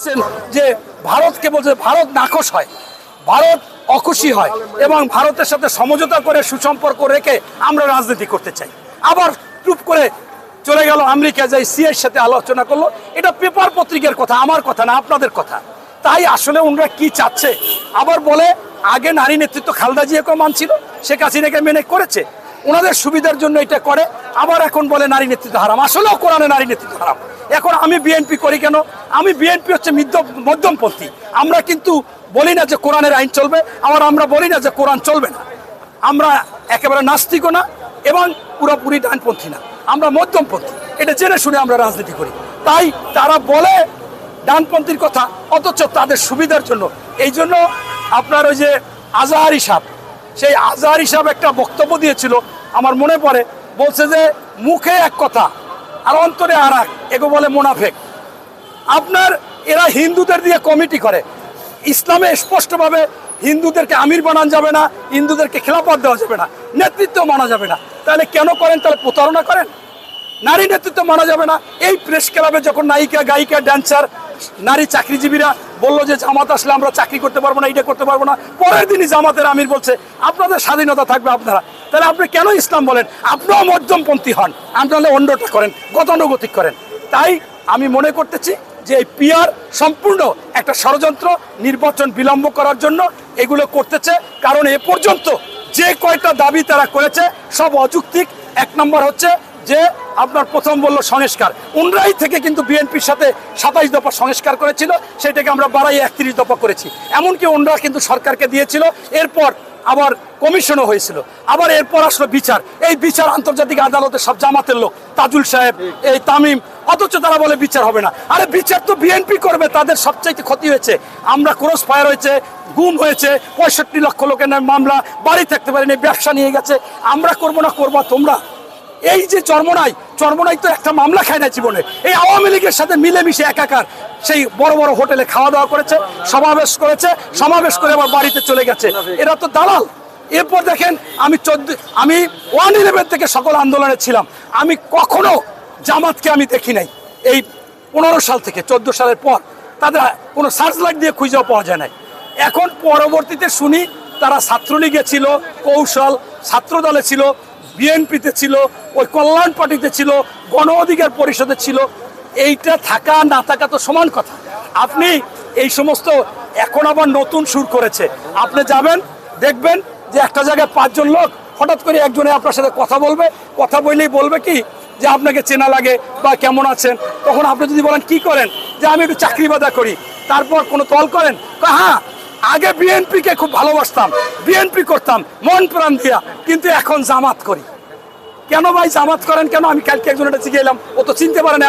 বলছেন যে ভারতকে বলছে ভারত নাকশ হয়, ভারত অখুশি হয় এবং ভারতের সাথে সমঝোতা করে সুসম্পর্ক রেখে আমরা রাজনীতি করতে চাই। আবার চুপ করে চলে গেল আমেরিকা যাই সিএর সাথে আলোচনা করল। এটা পেপার পত্রিকার কথা, আমার কথা না, আপনাদের কথা। তাই আসলে ওনারা কি চাচ্ছে? আবার বলে, আগে নারী নেতৃত্ব খালদা জিয়াকেও মানছিল, শেখ হাসিনাকে মেনে করেছে। ওনাদের সুবিধার জন্য এটা করে। আবার এখন বলে নারী নেতৃত্ব হারাম। আসলেও কোরআনে নারী নেতৃত্ব হারাম। এখন আমি বিএনপি করি কেন? আমি বিএনপি হচ্ছে মধ্য- মধ্যমপন্থী। আমরা কিন্তু বলি না যে কোরআনের আইন চলবে, আবার আমরা বলি না যে কোরআন চলবে না। আমরা একেবারে নাস্তিকও না এবং পুরোপুরি ডানপন্থী না। আমরা মধ্যমপন্থী। এটা জেনে শুনে আমরা রাজনীতি করি। তাই তারা বলে ডানপন্থীর কথা, অথচ তাদের সুবিধার জন্য। এই জন্য আপনার ওই যে আজহার হিসাব সেই আজহার হিসাব একটা বক্তব্য দিয়েছিল। আমার মনে পড়ে বলছে যে মুখে এক কথা, আর অন্তরে আর এক, এগো বলে মোনাফেক। আপনার, এরা হিন্দুদের দিয়ে কমিটি করে। ইসলামে স্পষ্টভাবে হিন্দুদেরকে আমির বানান যাবে না, হিন্দুদেরকে খেলাপথ দেওয়া যাবে না, নেতৃত্ব মানা যাবে না। তাহলে কেন করেন? তাহলে প্রতারণা করেন? নারী নেতৃত্ব মানা যাবে না। এই প্রেস ক্লাবে যখন নায়িকা, গায়িকা ড্যান্সার নারী চাকরিজীবীরা বলল যে জামাত আসলে আমরা চাকরি করতে পারব না, এটা করতে পারব না। পরের দিনই জামাতের আমির বলছে, আপনাদের স্বাধীনতা থাকবে আপনারা। তাহলে আপনি কেন ইসলাম বলেন? আপনিও মধ্যমপন্থী হন। আপনারা অন্যটা করেন, গতানুগতিক করেন। তাই আমি মনে করতেছি যে এই পিয়ার সম্পূর্ণ একটা ষড়যন্ত্র, নির্বাচন বিলম্ব করার জন্য এগুলো করতেছে। কারণ এ পর্যন্ত যে কয়টা দাবি তারা করেছে, সব অযৌক্তিক। এক নম্বর হচ্ছে যে আপনার প্রথম বলল সংস্কার। উনরাই থেকে কিন্তু বিএনপির সাথে সাতাইশ দফা সংস্কার করেছিল, সেটাকে আমরা বাড়াই একত্রিশ দফা করেছি। এমনকি ওনরা কিন্তু সরকারকে দিয়েছিল, এরপর আবার কমিশনও হয়েছিল। আবার এরপর আসলো বিচার। এই বিচার আন্তর্জাতিক আদালতে সব জামাতের লোক, তাজুল সাহেব, এই তামিম, অথচ তারা বলে বিচার হবে না। আরে বিচার তো বিএনপি করবে, তাদের সবচাইতে ক্ষতি হয়েছে। আমরা ক্রস ফায়ার হয়েছে, গুম হয়েছে, পঁয়ষট্টি লক্ষ লোকের মামলা, বাড়ি থাকতে পারেনি, ব্যবসা নিয়ে গেছে। আমরা করব না, করব তোমরা এই যে চর্মনাই চর্মনাই তো একটা মামলা খায় না জীবনে। এই আওয়ামী লীগের সাথে মিলেমিশে একাকার সেই বড় বড় হোটেলে খাওয়া দাওয়া করেছে, সমাবেশ করেছে, সমাবেশ করে আবার বাড়িতে চলে গেছে। এরা তো দালাল। এরপর দেখেন, আমি চোদ্দ, আমি ওয়ান ইলেভেন থেকে সকল আন্দোলনে ছিলাম। আমি কখনো জামাতকে আমি দেখি নাই। এই পনেরো সাল থেকে, চোদ্দ সালের পর তাদের কোনো সার্চ লাইট দিয়ে খুঁজেও পাওয়া যায় নাই। এখন পরবর্তীতে শুনি, তারা ছাত্রলীগে ছিল, কৌশল, ছাত্রদলে ছিল বিএনপিতে ছিল, ওই কল্যাণ পার্টিতে ছিল, গণ অধিকার পরিষদে ছিল, এইটা থাকা, না থাকা তো সমান কথা। আপনি এই সমস্ত এখন আবার নতুন সুর করেছে। আপনি যাবেন, দেখবেন যে একটা জায়গায় পাঁচজন লোক হঠাৎ করে একজনে আপনার সাথে কথা বলবে, কথা বললেই বলবে কি যে আপনাকে চেনা লাগে বা কেমন আছেন। তখন আপনি যদি বলেন, কি করেন? যে আমি একটু চাকরি বাদা করি। তারপর কোনো তল করেন হ্যাঁ আগে বিএনপিকে খুব ভালোবাসতাম, বিএনপি করতাম, মন প্রাণ দিয়া, কিন্তু এখন জামাত করি। কেন ভাই জামাত করেন কেন? আমি কালকে একজন এটা এলাম, ও তো চিনতে পারে না।